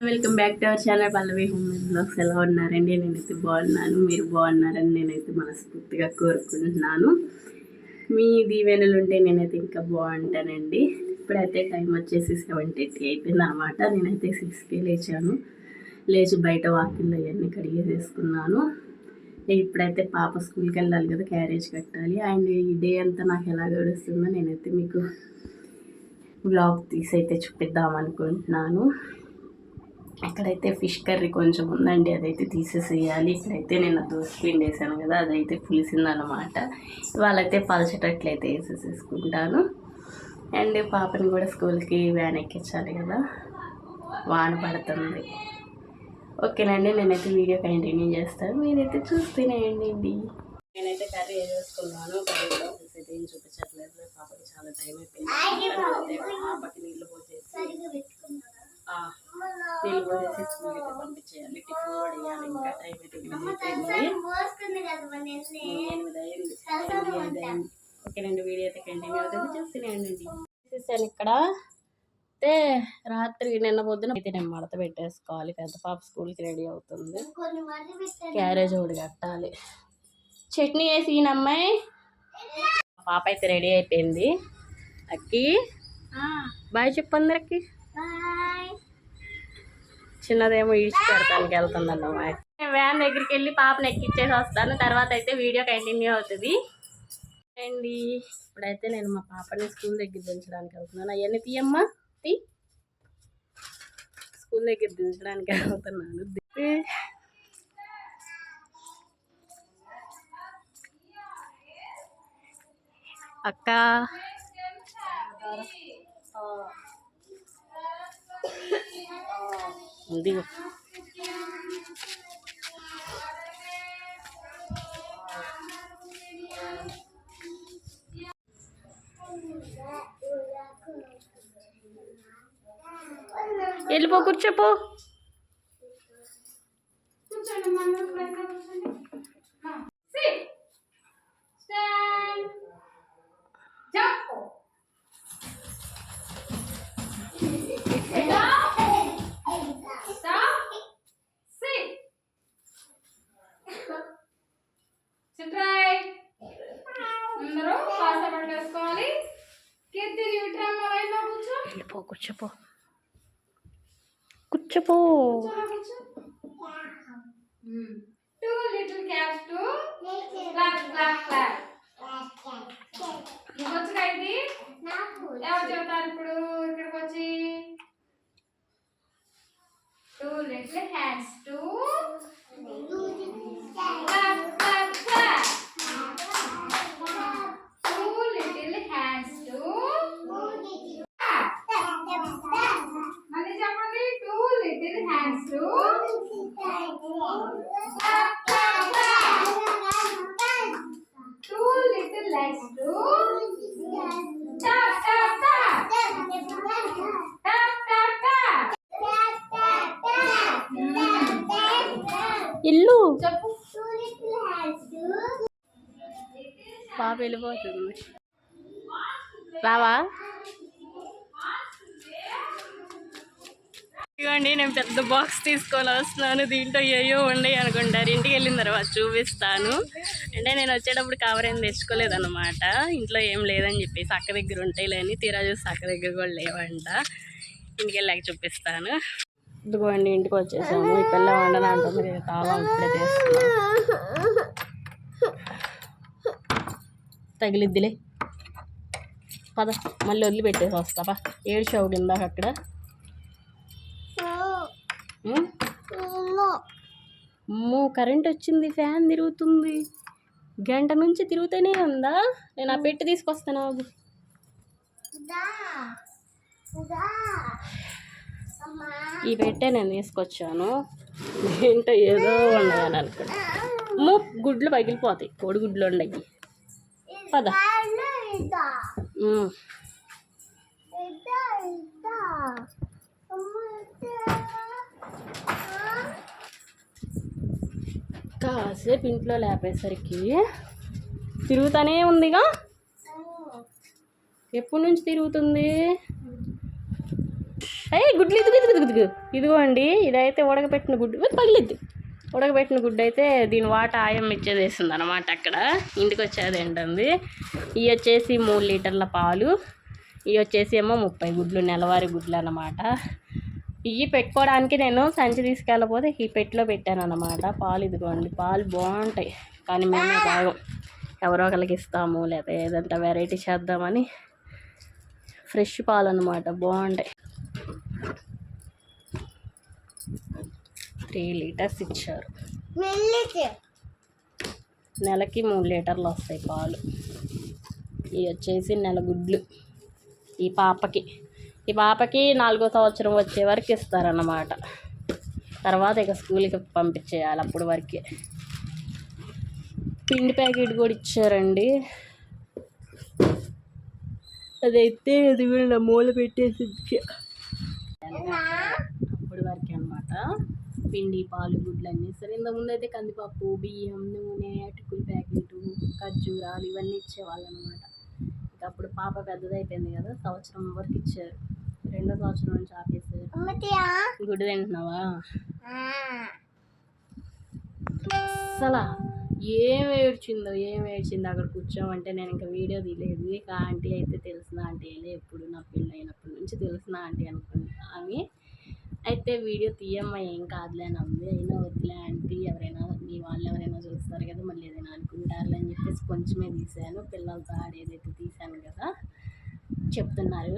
Welcome back to our channel Pallavi home blogs ఎలా ఉన్నారండి? నేనైతే బాగున్నాను. మీరు బాగున్నారని నేనైతే మనస్ఫూర్తిగా కోరుకుంటున్నాను. మీ దీవెనలు ఉంటే నేనైతే ఇంకా బాగుంటానండి. ఇప్పుడైతే టైం వచ్చేసి సెవెన్ థర్టీ అయిపోయింది అనమాట నేనైతే సిక్స్కి లేచాను. లేచి బయట వాకిల్లో అవన్నీ కడిగేసేసుకున్నాను. ఇప్పుడైతే పాప స్కూల్కి వెళ్ళాలి కదా క్యారేజ్ కట్టాలి. అండ్ ఈ డే అంతా నాకు ఎలా గడుస్తుందో నేనైతే మీకు బ్లాగ్ తీసి అయితే చూపిద్దాం అనుకుంటున్నాను. ఇక్కడైతే ఫిష్ కర్రీ కొంచెం ఉందండి అదైతే తీసేసేయాలి. ఇక్కడైతే నేను పిండి వేసాను కదా అదైతే పులిసిందనమాట. ఇవాళైతే పలచటట్లయితే వేసేసేసుకుంటాను. అండ్ పాపని కూడా స్కూల్కి వ్యాన్ ఎక్కించాలి కదా వాన పడుతుంది. ఓకేనండి నేనైతే వీడియో కంటిన్యూ చేస్తాను. మీరైతే చూస్తూనేయండి నేనైతే కర్రీ వేసేసుకున్నాను అయితే ఏం చూపించట్లేదు. పాపకి చాలా టైం అయిపోయింది. పాపకి నీళ్ళు పోసేసి నీళ్ళు పోసేసి స్కూల్ అయితే పంపించేయాలి టిఫిన్ కూడా వేయాలి ఇంకా టైం అయితే ఎనిమిది అయిపోయింది. ఎనిమిది అయింది. ఎనిమిది అయింది. ఓకేనండి వీడియో అయితే కంటిన్యూ అవుతుంది. చూస్తూనేయండి చూసాను ఇక్కడ. అయితే రాత్రి నిన్న పొద్దున అయితే నేను మడత పెట్టేసుకోవాలి పెద్ద పాప స్కూల్కి రెడీ అవుతుంది. క్యారేజ్ ఒకటి కట్టాలి. చట్నీ వేసి ఈయనమ్మాయి పాప అయితే రెడీ అయిపోయింది. అక్కి. బాయ్ చెప్పు అందరికి. చిన్నదేమో ఈడ్చి పెడతానికి వెళ్తుందన్నమాట వ్యాన్ దగ్గరికి వెళ్ళి పాపను ఎక్కిచ్చేసి వస్తాను. తర్వాత అయితే వీడియో కంటిన్యూ అవుతుంది. అండి ఇప్పుడైతే నేను మా పాపని స్కూల్ దగ్గర దించడానికి వెళ్తున్నాను. అవన్నీ తీయమ్మా తీ. స్కూల్ దగ్గర దించడానికి వెళ్తున్నాను. దిప్పి అక్క. దిగు వెళ్ళిపో కూర్చోపో. కూర్చోపో. కూర్చోపో. ఇల్లు. బాబు వెళ్ళిపోతుంది రావా? ఇదిగోండి నేను పెద్ద బాక్స్ తీసుకొని వస్తున్నాను. దీంట్లో ఏయో ఉండయి అనుకుంటారు. ఇంటికి వెళ్ళిన తర్వాత చూపిస్తాను. అంటే నేను వచ్చేటప్పుడు కవర్ ఏం తెచ్చుకోలేదన్నమాట. ఇంట్లో ఏం లేదని చెప్పేసి అక్క దగ్గర ఉంటాయి లేని తీరా చూసి అక్క దగ్గర కూడా లేవంట. ఇంటికి వెళ్ళాక చూపిస్తాను. ఇదిగోండి ఇంటికి వచ్చేసాము. ఈ పిల్ల వండన అంటుంది కదా తాళం ఇప్పుడే తగిలిద్దిలే. పద మళ్ళీ వదిలిపెట్టేసి వస్తాపా ఏడు షౌడ్ ఇందాక అక్కడ. అమ్మో కరెంట్ వచ్చింది ఫ్యాన్ తిరుగుతుంది. గంట నుంచి తిరుగుతూనే ఉందా? నేను ఆ పెట్టి తీసుకొస్తాను ఈ పెట్టే నేను తీసుకొచ్చాను. ఏంటో ఏదో ఉండదని అనుకున్నా. మూ గుడ్లు పగిలిపోతాయి. కోడి గుడ్లు ఉండయి. పద. కాసేపు ఇంట్లో లేపేసరికి తిరుగుతూనే ఉందిగా. ఎప్పటి నుంచి తిరుగుతుంది? అయ్యి గుడ్లు ఇదిగు ఇదిగు ఇదిగు ఇదిగో. ఇదిగోండి ఇదైతే ఉడకబెట్టిన గుడ్డు. పగిలిద్ది ఉడకబెట్టిన గుడ్డు అయితే దీని వాట ఆయం ఇచ్చేదేసింది అనమాట అక్కడ. ఇంటికి వచ్చేది ఏంటుంది? ఇవి వచ్చేసి మూడు లీటర్ల పాలు. ఇవి వచ్చేసి ఏమో ముప్పై గుడ్లు నెలవారి గుడ్లు అనమాట ఇవి పెట్టుకోవడానికి నేను సంచి తీసుకెళ్ళకపోతే ఈ పెట్టిలో పెట్టాను అనమాట పాలు ఇదిగోండి పాలు బాగుంటాయి. కానీ మేమే బాగా ఎవరో ఒకరికి ఇస్తాము లేదా ఏదంటే వెరైటీ చేద్దామని. ఫ్రెష్ పాలు అనమాట బాగుంటాయి. త్రీ లీటర్స్ ఇచ్చారు. నెలకి మూడు లీటర్లు వస్తాయి పాలు. ఇవి వచ్చేసి నెల గుడ్లు ఈ పాపకి. ఈ పాపకి నాలుగో సంవత్సరం వచ్చే వరకు ఇస్తారన్నమాట. తర్వాత ఇక స్కూల్కి పంపించేయాలి అప్పుడు వరకే. పిండి ప్యాకెట్ కూడా ఇచ్చారండి. అదైతే అది కూడా నా మూల పెట్టేసి. అప్పటి వరకే అనమాట పిండి పాలు గుడ్లు అన్నీ సరే ఇంతకుముందు అయితే కందిపప్పు బియ్యం నూనె అటుకులు ప్యాకెట్ ఖర్జూరాలు ఇవన్నీ ఇచ్చేవాళ్ళు అనమాట ఇంకా అప్పుడు పాప పెద్దదైపోయింది కదా సంవత్సరం వరకు ఇచ్చారు. రెండో సంవత్సరం నుంచి ఆపేసారు గుడ్డు తింటున్నావా? అసలు ఏం ఏడ్చిందో ఏం ఏడ్చిందో అక్కడ కూర్చోమంటే నేను ఇంకా వీడియో తీయలేదు. ఇక ఆంటీ అయితే తెలిసిన ఆంటీ ఎప్పుడు నా పెళ్ళి అయినప్పటి నుంచి తెలిసిన ఆంటీ అనుకుంటా అని అయితే వీడియో తీయమ్మ ఏం కాదులే అని అంది అయినా వద్దులే ఆంటీ ఎవరైనా మీ వాళ్ళు ఎవరైనా చూస్తారు కదా మళ్ళీ ఏదైనా అనుకుంటారులే అని చెప్పేసి కొంచెమే తీశాను. పిల్లలతో ఆడేదైతే తీశాను కదా చెప్తున్నారు.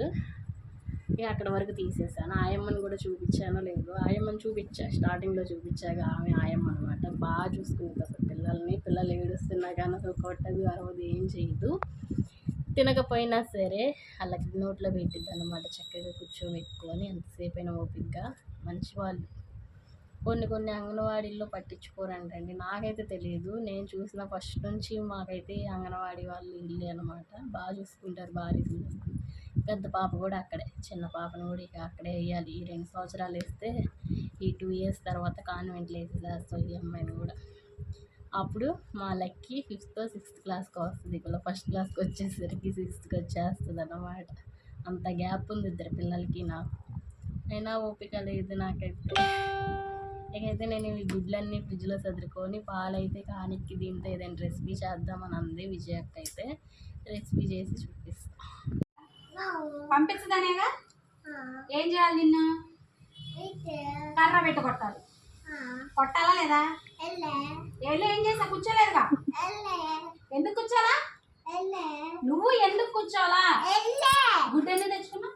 ఇక అక్కడ వరకు తీసేసాను ఆయమ్మని కూడా చూపించానో లేదు ఆయమ్మని చూపించా స్టార్టింగ్లో చూపించాక ఆమె ఆయమ్మ అనమాట బాగా చూసుకుంటుంది అసలు పిల్లల్ని. పిల్లలు ఏడుస్తున్నా కానీ అసలు కొట్టదు అరవదు ఏం చేయదు. తినకపోయినా సరే వాళ్ళకి నోట్లో పెట్టిద్ది అనమాట చక్కగా కూర్చోబెట్టుకొని ఎంతసేపు అయినా ఓపికగా మంచి వాళ్ళు. కొన్ని కొన్ని అంగన్వాడీల్లో పట్టించుకోరంటండి. నాకైతే తెలియదు నేను చూసిన ఫస్ట్ నుంచి మాకైతే అంగన్వాడీ వాళ్ళు ఇల్లు అనమాట బాగా చూసుకుంటారు బాగా చూసుకుంటారు పెద్ద పాప కూడా అక్కడే చిన్న పాపను కూడా ఇక అక్కడే వేయాలి. ఈ రెండు సంవత్సరాలు వేస్తే ఈ టూ ఇయర్స్ తర్వాత కాన్వెంట్లో వేసేస్తారు ఈ అమ్మాయిని కూడా. అప్పుడు మా లక్కి ఫిఫ్త్ సిక్స్త్ క్లాస్కి వస్తుంది. ఇక్కడ ఫస్ట్ క్లాస్కి వచ్చేసరికి సిక్స్త్కి వచ్చేస్తుంది అన్నమాట అంత గ్యాప్ ఉంది ఇద్దరు పిల్లలకి నాకు. అయినా ఓపిక లేదు నాకైతే. ఇకైతే నేను ఈ గుడ్లన్నీ ఫ్రిడ్జ్లో చదువుకొని పాలైతే కానికి దీంతో ఏదైనా రెసిపీ చేద్దామని అంది విజయక్క అయితే రెసిపీ చేసి చూపిస్తాను పంపించదానేగా ఏం చేయాలి నిన్ను? కర్ర పెట్టి కొట్టాలి లేదా? ఏళ్ళు ఏం చేసా కూర్చోలేదుగా? ఎందుకు కూర్చోలా? నువ్వు ఎందుకు కూర్చోవాలా గుడ్డ ఎందుకు తెచ్చుకున్నా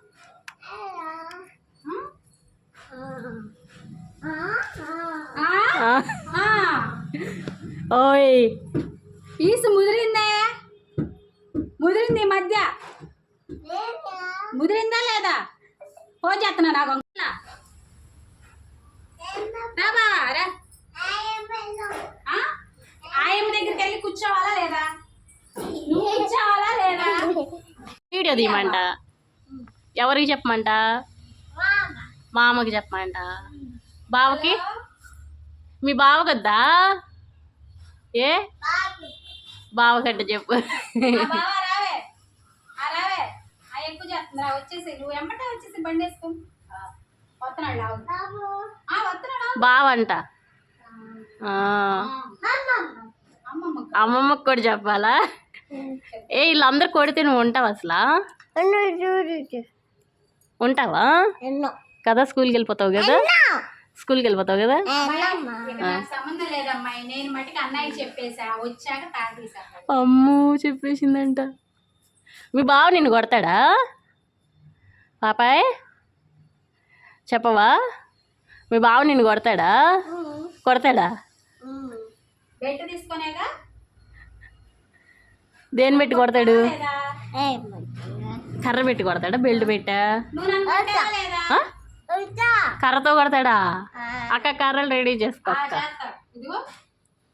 ఓయ్. పీసు ముదిరిందే. ముదిరింది ఈ మధ్య. ముదిరిందా లేదా? ఫోన్ చేస్తున్నా నాకు. రా బావా, రా. ఆ? ఆయమ్మ దగ్గరికి వెళ్ళి కూర్చోవాలా లేదా? నువ్వు కూర్చోవాలా లేదా? వీడియో తీయమంట. ఎవరికి చెప్పమంట? మా అమ్మకి చెప్పమంట. బావకి? మీ బావ కద్దా ఏ బావకంట చెప్పు వచ్చేసి నువ్వు వచ్చేసి బండి వేసుకో బావంట. ఆ, అమ్మమ్మ అమ్మమ్మకి కూడా చెప్పాలా? ఏ వీళ్ళందరూ కొడితే నువ్వు ఉంటావు అసలు? ఉంటావా? కదా స్కూల్కి వెళ్ళిపోతావు కదా? స్కూల్కి వెళ్ళిపోతావు కదా? సంబంధం లేదమ్మాయి నేను మటుకు అన్నయ్య చెప్పేసా. వచ్చాక తాగేసా అమ్మో చెప్పేసిందంట. మీ బావ నిన్ను కొడతాడా? పాపాయ్? చెప్పవా? మీ బావ నిన్ను కొడతాడా? కొడతాడా? తీసుకునేగా దేని పెట్టి కొడతాడు? కర్ర పెట్టి కొడతాడా? బెల్ట్ పెట్టా? కర్రతో కొడతాడా? అక్క కర్రలు రెడీ చేసుకో ఆ, అక్క. చేస్తా. ఇదిగో.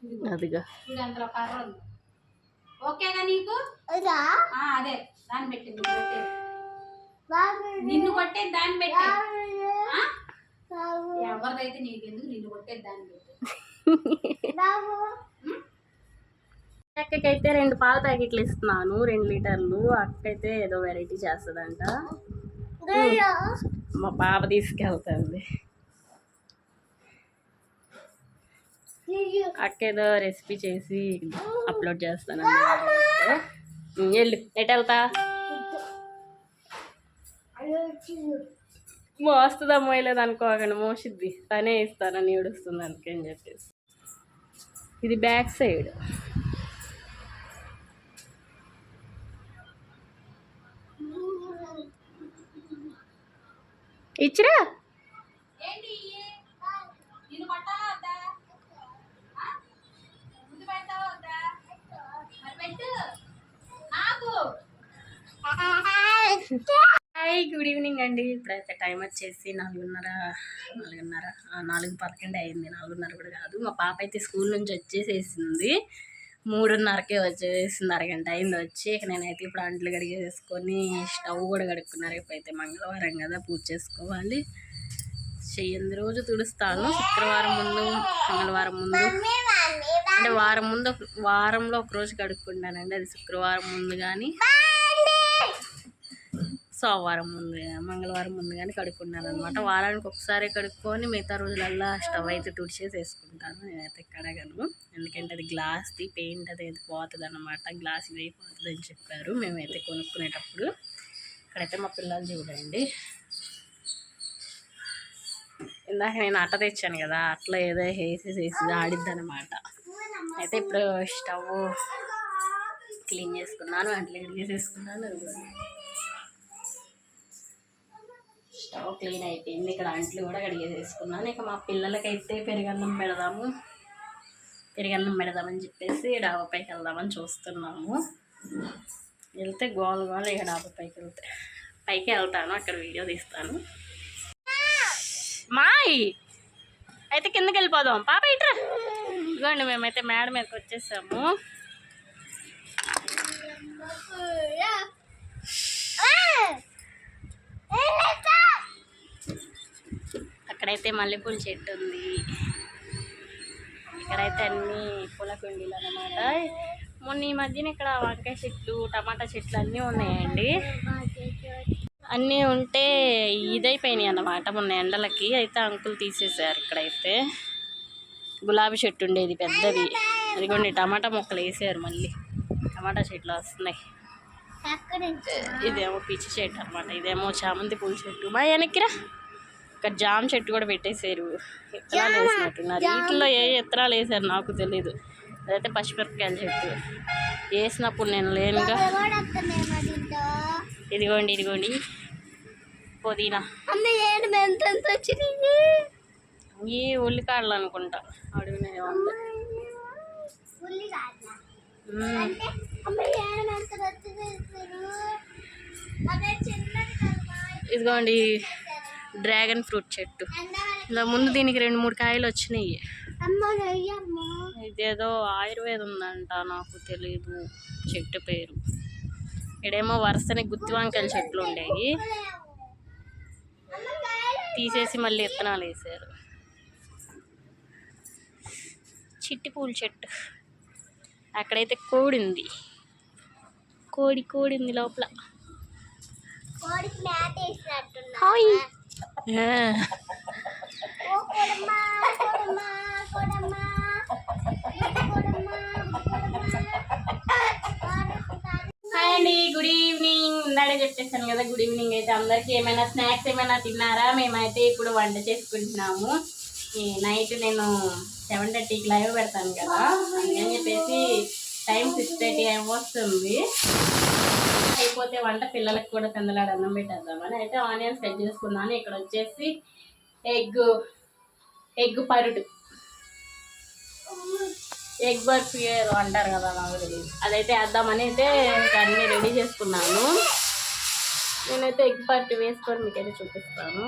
ఇదిగో. అదిగో. నీకు? అదే. దాన్ని పెట్టింది నిన్ను కొట్టేది దాన్ని పెట్టి. ఎవరిదైతే నీకెందుకు నిన్ను కొట్టేది దాన్ని పెట్టి. అక్కకైతే రెండు పాల ప్యాకెట్లు ఇస్తున్నాను రెండు లీటర్లు. అక్కైతే ఏదో వెరైటీ చేస్తుందంట. మా పాప తీసుకెళ్తుంది. అక్క ఏదో రెసిపీ చేసి అప్లోడ్ చేస్తాను వెళ్ళు. ఎటు వెళ్తా? మోస్తుందా మోయలేదు అనుకోకండి మోసిద్ది తనే ఇస్తానని ఏడుస్తుంది అందుకని చెప్పేసి. ఇది బ్యాక్ సైడ్. ఇచ్చిరా? నాకు హాయ్ గుడ్ ఈవినింగ్ అండి. ఇప్పుడైతే టైం వచ్చేసి నాలుగున్నర నాలుగున్నర ఆ, నాలుగు పదకొండు అయింది. నాలుగున్నర కూడా కాదు. మా పాప అయితే స్కూల్ నుంచి వచ్చేసేసింది. మూడున్నరకే వచ్చేసింది అరగంట అయింది వచ్చి. ఇక నేనైతే ఇప్పుడు అంట్లు కడిగేసుకొని స్టవ్ కూడా కడుక్కున్నారు. రేపు అయితే మంగళవారం కదా పూజ చేసుకోవాలి. చెయ్యింది రోజు తుడుస్తాను. శుక్రవారం ముందు మంగళవారం ముందు. అంటే వారం ముందు ఒక- వారంలో ఒక రోజు కడుక్కుంటానండి. అది శుక్రవారం ముందు కానీ సోమవారం ముందు మంగళవారం ముందు కానీ కడుక్కున్నాను అనమాట వారానికి ఒకసారి కడుక్కొని మిగతా రోజులల్లా స్టవ్ అయితే తుడిచేసి వేసుకుంటాను నేనైతే కడగను. ఎందుకంటే అది గ్లాస్ది పెయింట్ అది అయితే పోతుంది అనమాట గ్లాస్ ఇది అయిపోతుంది అని చెప్పారు. మేమైతే కొనుక్కునేటప్పుడు ఇక్కడైతే మా పిల్లలు చూడండి. ఇందాక నేను అట్ట తెచ్చాను కదా అట్లా ఏదో వేసేసి వేసి ఆడిద్ది అనమాట అయితే ఇప్పుడు స్టవ్ క్లీన్ చేసుకున్నాను అట్లా క్లీన్ చేసుకున్నాను స్టవ్ క్లీన్ అయిపోయింది. ఇక్కడ అంట్లు కూడా కడిగేసేసుకున్నాను ఇక మా పిల్లలకైతే పెరుగన్నం పెడదాము. పెరుగన్నం పెడదామని చెప్పేసి డాబా పైకి వెళ్దామని చూస్తున్నాము. వెళ్తే గోల గోల ఇక డాబా పైకి వెళ్తే. పైకి వెళ్తాను అక్కడ వీడియో తీస్తాను. మాయ్! అయితే కిందకి వెళ్ళిపోదాం. పాప ఇట్రా ఇదిగోండి మేమైతే మేడ మీదకి వచ్చేసాము. ఇక్కడైతే మల్లెపూల చెట్టు ఉంది. ఇక్కడైతే అన్ని పూల కుండీలు అనమాట మొన్న ఈ మధ్యన ఇక్కడ వంకాయ చెట్లు టమాటా చెట్లు అన్నీ ఉన్నాయండి. అన్నీ ఉంటే ఇదైపోయినాయి అన్నమాట మొన్న ఎండలకి. అయితే అంకులు తీసేసారు ఇక్కడైతే. గులాబీ చెట్టు ఉండేది పెద్దది. అదిగోండి టమాటా మొక్కలు వేసారు మళ్ళీ. టమాటా చెట్లు వస్తున్నాయి. ఇదేమో పిచ్చి చెట్టు అనమాట ఇదేమో చామంతి పూల చెట్టు. మా వెనక్కిరా ఇక్కడ జామ చెట్టు కూడా పెట్టేశారు. విత్తనాలు వేసినట్టున్నారు. వీటిలో ఏ విత్తనాలు వేసారు నాకు తెలీదు. అదైతే పచ్చిమిరపకాయల చెట్టు వేసినప్పుడు నేను లేనుగా. ఇదిగోండి ఇదిగోండి. పుదీనా. ఈ ఉల్లికాడలు అనుకుంటా. అడుగునే. ఇదిగోండి. డ్రాగన్ ఫ్రూట్ చెట్టు. ఇలా ముందు దీనికి రెండు మూడు కాయలు వచ్చినాయి. ఇదేదో ఆయుర్వేదం ఉందంట నాకు తెలియదు చెట్టు పేరు. ఇక్కడేమో వరుసని గుత్తి వంకాయల చెట్లు ఉండేవి తీసేసి మళ్ళీ విత్తనాలు వేసారు చిట్టి పూల చెట్టు. అక్కడైతే కోడి ఉంది. కోడి కోడి ఉంది లోపల. హాయ్. అండి గుడ్ ఈవినింగ్. ఇందాడే చెప్పేసాను కదా గుడ్ ఈవినింగ్ అయితే అందరికి. ఏమైనా స్నాక్స్ ఏమైనా తిన్నారా? మేమైతే ఇప్పుడు వంట చేసుకుంటున్నాము. నైట్ నేను సెవెన్ థర్టీకి లైవ్ పెడతాను కదా. అందుకని చెప్పేసి టైం సిక్స్ థర్టీ వస్తుంది. అయిపోతే వంట పిల్లలకు కూడా తిందలాడు అన్నం పెట్టేద్దామని అయితే ఆనియన్స్ కట్ చేసుకున్నాను. ఇక్కడ వచ్చేసి ఎగ్ ఎగ్ పరుడు. ఎగ్ బర్ఫీ అంటారు కదా తెలియదు అదైతే వేద్దామని అయితే అన్నీ రెడీ చేసుకున్నాను. నేనైతే ఎగ్ పర్టీ వేసుకొని మీకైతే చూపిస్తాను.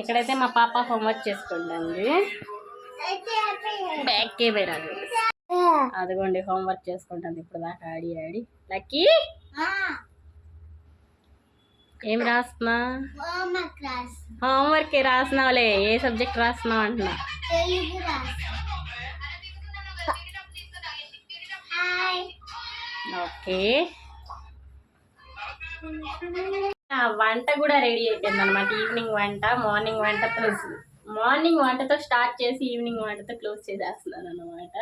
ఇక్కడైతే మా పాప హోంవర్క్ చేసుకుంటుంది. బ్యాగ్ కే రాదు అదిగోండి హోంవర్క్ చేసుకుంటుంది. ఇప్పుడు దాకా ఆడి ఆడి. లక్కీ! ఏం రాస్తున్నా? హోంవర్క్ రాస్తున్నావులే? ఏ సబ్జెక్ట్ రాస్తున్నావు అంటున్నా? ఓకే. వంట కూడా రెడీ అయిపోయింది అనమాట ఈవినింగ్ వంట మార్నింగ్ వంట ప్లస్ మార్నింగ్ వంటతో స్టార్ట్ చేసి ఈవినింగ్ వంటతో క్లోజ్ చేసేస్తున్నాను అనమాట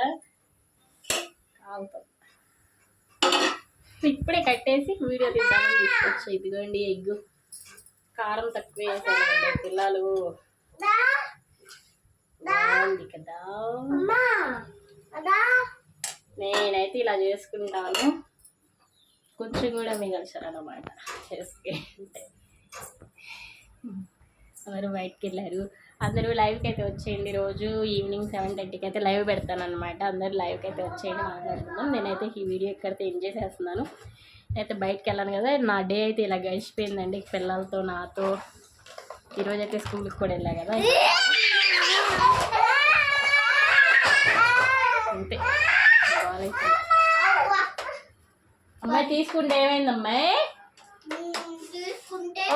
ఇప్పుడే కట్టేసి వీడియో తీద్దామని తీసుకొచ్చా. ఇదిగోండి ఎగ్ కారం తక్కువ వేసానండి పిల్లలు. బాగుంది కదా. నేనైతే ఇలా చేసుకుంటాను. కొంచెం కూడా మిగల్చారు అనమాట చేసుకుంటే. అందరూ బయటకు వెళ్ళారు. అందరూ లైవ్కి అయితే వచ్చేయండి. రోజు ఈవినింగ్ సెవెన్ థర్టీకి అయితే లైవ్ పెడతాను అనమాట అందరూ లైవ్కి అయితే వచ్చేయండి మాట్లాడుకుందాం. నేనైతే ఈ వీడియో ఇక్కడితే ఎంజాయ్ చేస్తున్నాను అయితే బయటకు వెళ్ళాను కదా నా డే అయితే ఇలా గడిచిపోయిందండి. పిల్లలతో నాతో. ఈరోజు అయితే స్కూల్కి కూడా వెళ్ళా కదా. అంతే. అమ్మాయి తీసుకుంటే ఏమైందమ్మాయి?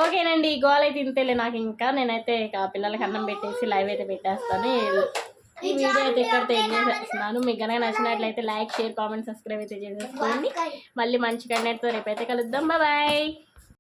ఓకేనండి ఈ గోల్ అయితే ఇంతేలే నాకు ఇంకా. నేనైతే ఇక పిల్లలకి అన్నం పెట్టేసి లైవ్ అయితే పెట్టేస్తాను. ఈ- వీడియో అయితే ఇక్కడితో ఎంజాయ్ చేస్తున్నాను. మీకు కనుక నచ్చినట్లయితే లైక్ షేర్ కామెంట్ సబ్స్క్రైబ్ అయితే చేసేసుకోండి. మళ్ళీ మంచి కంటెంట్తో రేపైతే కలుద్దాం. బాయ్.